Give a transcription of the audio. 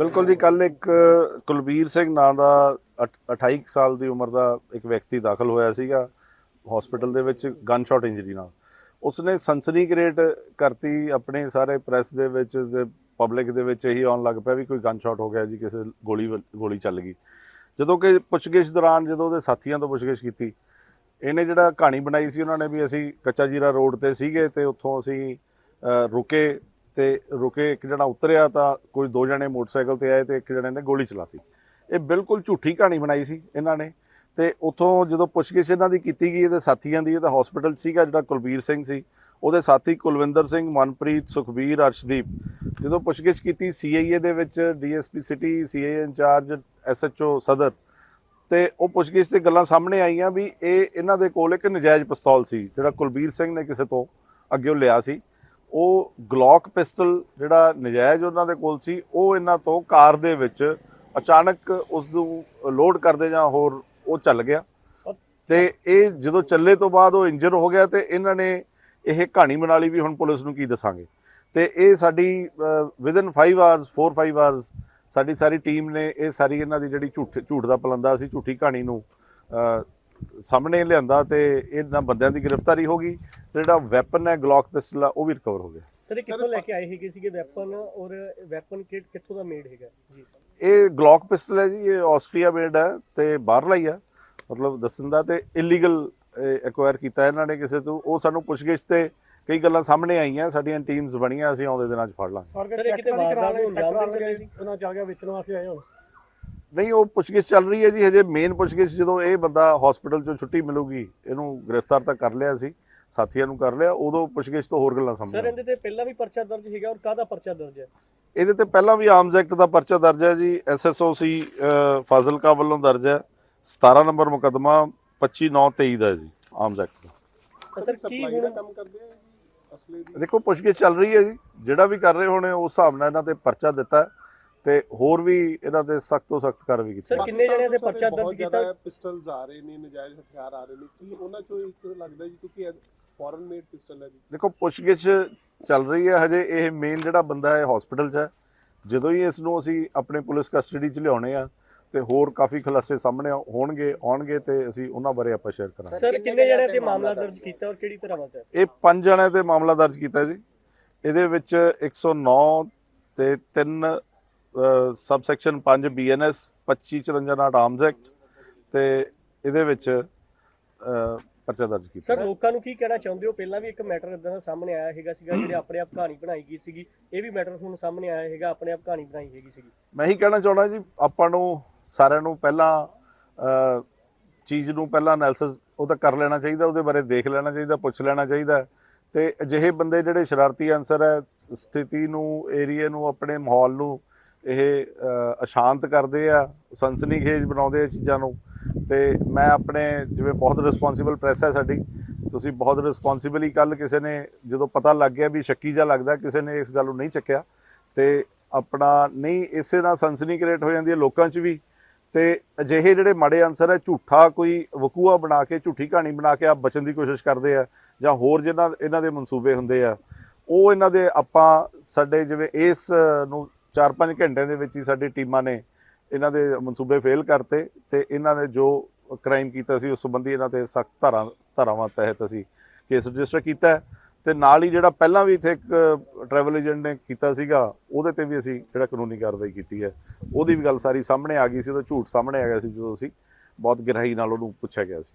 ਬਿਲਕੁਲ ਜੀ ਕੱਲ ਇੱਕ ਕੁਲਬੀਰ ਸਿੰਘ ਨਾਂ ਦਾ ਅਠ- 28 ਕੁ ਸਾਲ ਦੀ ਉਮਰ ਦਾ ਇੱਕ ਵਿਅਕਤੀ ਦਾਖਲ ਹੋਇਆ ਸੀਗਾ ਹਸਪੀਟਲ ਦੇ ਵਿੱਚ ਗਨ ਸ਼ਾਟ ਇੰਜਰੀ ਨਾਲ। ਉਸਨੇ ਸਨਸਨੀ ਕ੍ਰੀਏਟ ਕਰਤੀ ਆਪਣੇ ਸਾਰੇ ਪ੍ਰੈਸ ਦੇ ਵਿੱਚ ਪਬਲਿਕ ਦੇ ਵਿੱਚ ਇਹੀ ਆਉਣ ਲੱਗ ਪਿਆ ਵੀ ਕੋਈ ਗਨ ਸ਼ਾਟ ਹੋ ਗਿਆ ਜੀ, ਕਿਸੇ ਗੋਲੀ ਵੱਲ- ਗੋਲੀ ਚੱਲ ਗਈ। ਜਦੋਂ ਕਿ ਪੁੱਛਗਿੱਛ ਦੌਰਾਨ ਜਦੋਂ ਉਹਦੇ ਸਾਥੀਆਂ ਤੋਂ ਪੁੱਛਗਿੱਛ ਕੀਤੀ, ਇਹਨੇ ਜਿਹੜਾ ਕਹਾਣੀ ਬਣਾਈ ਸੀ, ਉਹਨਾਂ ਨੇ ਵੀ ਅਸੀਂ ਕੱਚਾ ਜੀਰਾ ਰੋਡ ਤੇ ਸੀਗੇ ਤੇ ਉੱਥੋਂ ਅਸੀਂ ਰੁਕੇ ਤੇ ਰੁਕੇ, ਇੱਕ ਜਣਾ ਉਤਰਿਆ ਤਾਂ ਕੋਈ ਦੋ ਜਣੇ ਮੋਟਰਸਾਈਕਲ ਤੇ ਆਏ ਤੇ ਇੱਕ ਜਣੇ ਨੇ ਗੋਲੀ ਚਲਾਤੀ। ਇਹ ਬਿਲਕੁਲ ਝੂਠੀ ਕਹਾਣੀ ਬਣਾਈ ਸੀ ਇਹਨਾਂ ਨੇ। ਤੇ ਉੱਥੋਂ ਜਦੋਂ ਪੁੱਛਗਿੱਛ ਇਹਨਾਂ ਦੀ ਕੀਤੀ ਗਈ, ਇਹਦੇ ਸਾਥੀਆਂ ਦੀ, ਇਹ ਤਾਂ ਹਸਪੀਟਲ ਸੀਗਾ ਜਿਹੜਾ ਕੁਲਬੀਰ ਸਿੰਘ ਸੀ। ਉਹਦੇ ਸਾਥੀ ਕੁਲਵਿੰਦਰ ਸਿੰਘ, ਮਨਪ੍ਰੀਤ, ਸੁਖਬੀਰ, ਅਰਸ਼ਦੀਪ। ਜਦੋਂ ਪੁੱਛਗਿੱਛ ਕੀਤੀ ਸੀਆਈਏ ਦੇ ਵਿੱਚ DSP city CIA incharge SHO ਸਦਰ। ਤੇ ਉਹ ਪੁੱਛਗਿੱਛ ਤੇ ਗੱਲਾਂ ਸਾਹਮਣੇ ਆਈਆਂ ਵੀ ਇਹ ਇਹਨਾਂ ਦੇ ਕੋਲ ਇੱਕ ਨਜਾਇਜ਼ ਪਿਸਤੌਲ ਸੀ, ਜਿਹੜਾ ਕੁਲਬੀਰ ਸਿੰਘ ਨੇ ਕਿਸੇ ਤੋਂ ਅੱਗੇ ਲਿਆ ਸੀ। ਉਹ ਗਲੌਕ ਪਿਸਟਲ ਜਿਹੜਾ ਨਜਾਇਜ਼ ਉਹਨਾਂ ਦੇ ਕੋਲ ਸੀ ਉਹ ਇਹਨਾਂ ਤੋਂ ਕਾਰ ਦੇ ਵਿੱਚ ਅਚਾਨਕ ਉਸ ਨੂੰ ਲੋਡ ਕਰਦੇ ਜਾਂ ਹੋਰ ਉਹ ਚੱਲ ਗਿਆ। ਤੇ ਇਹ ਜਦੋਂ ਚੱਲੇ ਤੋਂ ਬਾਅਦ ਉਹ ਇੰਜਰ ਹੋ ਗਿਆ ਤੇ ਇਹਨਾਂ ਨੇ ਇਹ ਕਹਾਣੀ ਬਣਾ ਲਈ ਵੀ ਹੁਣ ਪੁਲਿਸ ਨੂੰ ਕੀ ਦੱਸਾਂਗੇ। ਤੇ ਇਹ ਸਾਡੀ ਵਿਦਨ 5 ਆਵਰਸ 4 5 ਆਵਰਸ ਸਾਡੀ ਸਾਰੀ ਟੀਮ ਨੇ ਇਹ ਸਾਰੀ ਇਹਨਾਂ ਦੀ ਜਿਹੜੀ ਝੂਠ ਝੂਠ ਦਾ ਪਲੰਦਾ ਸੀ ਝੂਠੀ ਕਹਾਣੀ ਨੂੰ ਸਾਹਮਣੇ ਲਿਆਂਦਾ ਤੇ ਇਹਨਾਂ ਬੰਦਿਆਂ ਦੀ ਗ੍ਰਿਫਤਾਰੀ ਹੋ ਗਈ। ਤੇ ਜਿਹੜਾ ਵੈਪਨ ਹੈ ਗਲੌਕ ਪਿਸਟਲ ਆ ਉਹ ਵੀ ਰਿਕਵਰ ਹੋ ਗਿਆ। ਸਰ ਇਹ ਕਿੱਥੋਂ ਲੈ ਕੇ ਆਏ ਹੈਗੇ ਸੀਗੇ ਵੈਪਨ ਔਰ ਵੈਪਨ ਕਿਟ ਕਿੱਥੋਂ ਦਾ ਮੇਡ ਹੈਗਾ? ਜੀ। ਇਹ ਗਲੌਕ ਪਿਸਟਲ ਹੈ ਜੀ ਇਹ ਆਸਟਰੀਆ ਮੇਡ ਹੈ ਤੇ ਬਾਹਰਲਾ ਹੀ ਆ। ਮਤਲਬ ਦੱਸਣ ਦਾ ਤੇ ਇਲੀਗਲ ਐਕਵਾਇਰ ਕੀਤਾ ਇਹਨਾਂ ਨੇ ਕਿਸੇ ਤੋਂ। ਉਹ ਸਾਨੂੰ ਪੁੱਛਗਿੱਛ ਤੇ ਕਈ ਗੱਲਾਂ ਸਾਹਮਣੇ ਆਈਆਂ ਸਾਡੀਆਂ ਟੀਮਸ ਬਣੀਆਂ ਅਸੀਂ ਆਉਂਦੇ ਦਿਨਾਂ 'ਚ ਫੜ ਲਾਂਗੇ। ਸਰ ਕਿਤੇ ਵਾਰਦਾਤ ਨੂੰ ਅੰਜਾਮ ਦੇਣ ਚੱਲੇ ਸੀ? ਉਹਨਾਂ ਚੱਲ ਗਿਆ ਵੇਚਣ ਵਾਸਤੇ ਆਏ ਹੁਣ ਨਹੀਂ ਉਹ ਪੁੱਛਗਿੱਛ ਚੱਲ ਰਹੀ ਹੈ ਜੀ। ਹਜੇ ਮੇਨ ਪੁੱਛਗਿੱਛ ਜਦੋਂ ਇਹ ਬੰਦਾ ਹਸਪੀਟਲ ਚੋਂ ਛੁੱਟੀ ਮਿਲੂਗੀ ਇਹਨੂੰ ਗ੍ਰਿਫਤਾਰ ਤਾਂ ਕਰ ਲਿਆ ਸੀ ਸਾਥੀਆਂ ਨੂੰ ਕਰ ਲਿਆ ਉਦੋਂ ਪੁੱਛਗਿੱਛ ਤੋਂ ਹੋਰ ਗੱਲਾਂ ਸਰ ਸਾਹਮਣੇ ਇਹਦੇ ਤੇ ਪਹਿਲਾਂ ਵੀ ਪਰਚਾ ਦਰਜ ਹੈਗਾ ਔਰ ਕਾਹਦਾ ਪਰਚਾ ਦਰਜ ਹੈ? ਇਹਦੇ ਤੇ ਪਹਿਲਾਂ ਵੀ ਆਰਮਸ ਐਕਟ ਦਾ ਪਰਚਾ ਦਰਜ ਹੈ ਜੀ। ਐਸਐਸਓਸੀ ਫਾਜ਼ਿਲਕਾ ਵੱਲੋਂ ਦਰਜ ਹੈ। 17 ਨੰਬਰ ਮੁਕੱਦਮਾ 25923 ਦਾ ਜੀ ਆਰਮਸ ਐਕਟ ਦਾ। ਸਰ ਕੀ ਹੁਣ ਕੰਮ ਕਰਦੇ ਆ ਜੀ ਅਸਲੇ ਦੀ? ਦੇਖੋ ਪੁੱਛਗਿੱਛ ਚੱਲ ਰਹੀ ਹੈ ਜੀ। ਜਿਹੜਾ ਵੀ ਕਰ ਰਹੇ ਹੋਣੇ ਉਸ ਹਿਸਾਬ ਨਾਲ ਇਹਨਾਂ ਤੇ ਪਰਚਾ ਦਿੱਤਾ ਹੈ। ਤੇ ਹੋਰ ਵੀ ਇਹਨਾਂ ਤੇ ਸਖਤ ਤੋਂ ਸਖਤ ਕਾਰਵਾਈ ਕੀਤੀ Sir, ਕਿੰਨੇ ਜਣਿਆਂ ਦੇ ਪਰਚਾ ਦਰਜ ਕੀਤਾ? ਪਿਸਟਲਸ ਆ ਰਹੇ ਨੇ ਨਜਾਇਜ਼ ਹਥਿਆਰ ਆ ਰਹੇ ਨੇ। ਕੀ ਉਹਨਾਂ ਚੋਂ ਇੱਕ ਲੱਗਦਾ ਜੀ ਕਿਉਂਕਿ ਫੋਰਨ ਮੇਡ ਪਿਸਟਲ ਹੈ ਜੀ। ਦੇਖੋ ਪੁੱਛਗਿੱਛ ਚੱਲ ਰਹੀ ਹੈ ਹਜੇ। ਇਹ ਮੇਨ ਜਿਹੜਾ ਬੰਦਾ ਹੈ ਹਸਪੀਟਲ 'ਚ ਹੈ। ਜਦੋਂ ਹੀ ਇਸ ਨੂੰ ਅਸੀਂ ਆਪਣੇ ਪੁਲਿਸ ਕਸਟਡੀ 'ਚ ਲਿਆਉਣੇ ਆ ਤੇ ਹੋਰ ਕਾਫੀ ਖੁਲਾਸੇ ਸਾਹਮਣੇ ਹੋਣਗੇ ਆਉਣਗੇ ਤੇ ਅਸੀਂ ਉਹਨਾਂ ਬਾਰੇ ਆਪਾਂ ਸ਼ੇਅਰ ਕਰਾਂਗੇ। ਸਰ ਕਿੰਨੇ ਜਣਿਆਂ ਤੇ ਮਾਮਲਾ ਦਰਜ ਕੀਤਾ ਔਰ ਕਿਹੜੀ ਤਰ੍ਹਾਂ ਦਾ ਇਹ ਪੰਜ ਜਣਿਆਂ ਤੇ ਮਾਮਲਾ ਦਰਜ ਕੀਤਾ ਜੀ। ਇਹਦੇ ਵਿੱਚ 109 ਤੇ 3 sub section 5 BNS 2554 not arms act ਤੇ ਇਹਦੇ ਵਿੱਚ ਪਰਚਾ ਦਰਜ ਕੀਤਾ ਸਰ ਲੋਕਾਂ ਨੂੰ ਕੀ ਕਹਿਣਾ ਚਾਹੁੰਦੇ ਹੋ? ਪਹਿਲਾਂ ਵੀ ਇੱਕ ਮੈਟਰ ਇਦਾਂ ਦਾ ਸਾਹਮਣੇ ਆਇਆ ਹੈਗਾ ਸੀਗਾ ਜਿਹੜੇ ਆਪਣੇ ਆਪ ਕਹਾਣੀ ਬਣਾਈ ਗਈ ਸੀਗੀ। ਇਹ ਵੀ ਮੈਟਰ ਹੁਣ ਸਾਹਮਣੇ ਆਇਆ ਹੈਗਾ ਆਪਣੇ ਆਪ ਕਹਾਣੀ ਬਣਾਈ ਹੈਗੀ ਸੀਗੀ। ਮੈਂ ਹੀ ਕਹਿਣਾ ਚਾਹੁੰਦਾ ਜੀ ਆਪਾਂ ਨੂੰ ਸਾਰਿਆਂ ਨੂੰ ਪਹਿਲਾਂ ਚੀਜ਼ ਨੂੰ ਪਹਿਲਾਂ ਐਨਾਲਿਸਿਸ ਉਹ ਤਾਂ ਕਰ ਲੈਣਾ ਚਾਹੀਦਾ ਉਹਦੇ ਬਾਰੇ ਦੇਖ ਲੈਣਾ ਚਾਹੀਦਾ ਪੁੱਛ ਲੈਣਾ ਚਾਹੀਦਾ। ਤੇ ਅਜਿਹੇ ਬੰਦੇ ਜਿਹੜੇ ਸ਼ਰਾਰਤੀ ਅਨਸਰ ਹੈ ਸਥਿਤੀ ਨੂੰ ਏਰੀਆ ਨੂੰ ਆਪਣੇ ਮਾਹੌਲ ਨੂੰ ਇਹ ਅਸ਼ਾਂਤ ਕਰਦੇ ਆ ਸਨਸਨੀਖੇਜ ਬਣਾਉਂਦੇ ਆ ਚੀਜ਼ਾਂ ਨੂੰ। ਤੇ ਮੈਂ ਆਪਣੇ, ਜਿਵੇਂ ਬਹੁਤ ਰਿਸਪੌਂਸਿਬਲ ਪ੍ਰੈਸ ਹੈ ਸਾਡੀ, ਤੁਸੀਂ ਬਹੁਤ ਰਿਸਪੌਂਸਿਬਲੀ ਕੱਲ ਕਿਸੇ ਨੇ ਜਦੋਂ ਪਤਾ ਲੱਗ ਗਿਆ ਵੀ ਸ਼ੱਕੀ ਜਿਹਾ ਲੱਗਦਾ, ਕਿਸੇ ਨੇ ਇਸ ਗੱਲ ਨੂੰ ਨਹੀਂ ਚੱਕਿਆ। ਤੇ ਆਪਣਾ ਨਹੀਂ, ਇਸੇ ਨਾਲ ਸਨਸਨੀ ਕ੍ਰੀਏਟ ਹੋ ਜਾਂਦੀ ਹੈ ਲੋਕਾਂ 'ਚ ਵੀ। ਤੇ ਅਜਿਹੇ ਜਿਹੜੇ ਮਾੜੇ ਅਨਸਰ ਹੈ, ਝੂਠਾ ਕੋਈ ਵਕੂਆ ਬਣਾ ਕੇ, ਝੂਠੀ ਕਹਾਣੀ ਬਣਾ ਕੇ ਆਪ ਬਚਣ ਦੀ ਕੋਸ਼ਿਸ਼ ਕਰਦੇ ਆ, ਜਾਂ ਹੋਰ ਜਿਹਨਾਂ, ਇਹਨਾਂ ਦੇ ਮਨਸੂਬੇ ਹੁੰਦੇ ਆ। ਉਹ ਇਹਨਾਂ ਦੇ ਆਪਾਂ, ਸਾਡੇ ਜਿਵੇਂ ਇਸ ਨੂੰ 4-5 ਘੰਟਿਆਂ ਦੇ ਵਿੱਚ ਹੀ ਸਾਡੀ ਟੀਮਾਂ ਨੇ ਇਹਨਾਂ ਦੇ ਮਨਸੂਬੇ ਫੇਲ ਕਰਤੇ ਤੇ ਇਹਨਾਂ ਨੇ ਜੋ ਕ੍ਰਾਈਮ ਕੀਤਾ ਸੀ, ਉਸ ਸੰਬੰਧੀ ਇਹਨਾਂ ਤੇ ਸਖਤ ਧਾਰਾ, ਧਾਰਾਵਾਂ ਤਹਿਤ ਅਸੀਂ ਕੇਸ ਰਜਿਸਟਰ ਕੀਤਾ ਹੈ। ਤੇ ਨਾਲ ਹੀ ਜਿਹੜਾ ਪਹਿਲਾਂ ਵੀ ਇੱਥੇ ਇੱਕ ਟਰੈਵਲ ਏਜੰਟ ਨੇ ਕੀਤਾ ਸੀਗਾ, ਉਹਦੇ ਤੇ ਵੀ ਅਸੀਂ ਜਿਹੜਾ ਕਾਨੂੰਨੀ ਕਾਰਵਾਈ ਕੀਤੀ ਹੈ, ਉਹਦੀ ਵੀ ਗੱਲ ਸਾਰੀ ਸਾਹਮਣੇ ਆ ਗਈ ਸੀ, ਉਹਦਾ ਝੂਠ ਸਾਹਮਣੇ ਆ ਗਿਆ ਸੀ ਜਦੋਂ ਅਸੀਂ ਬਹੁਤ ਗਹਿਰਾਈ ਨਾਲ ਉਹਨੂੰ ਪੁੱਛਿਆ ਗਿਆ ਸੀ।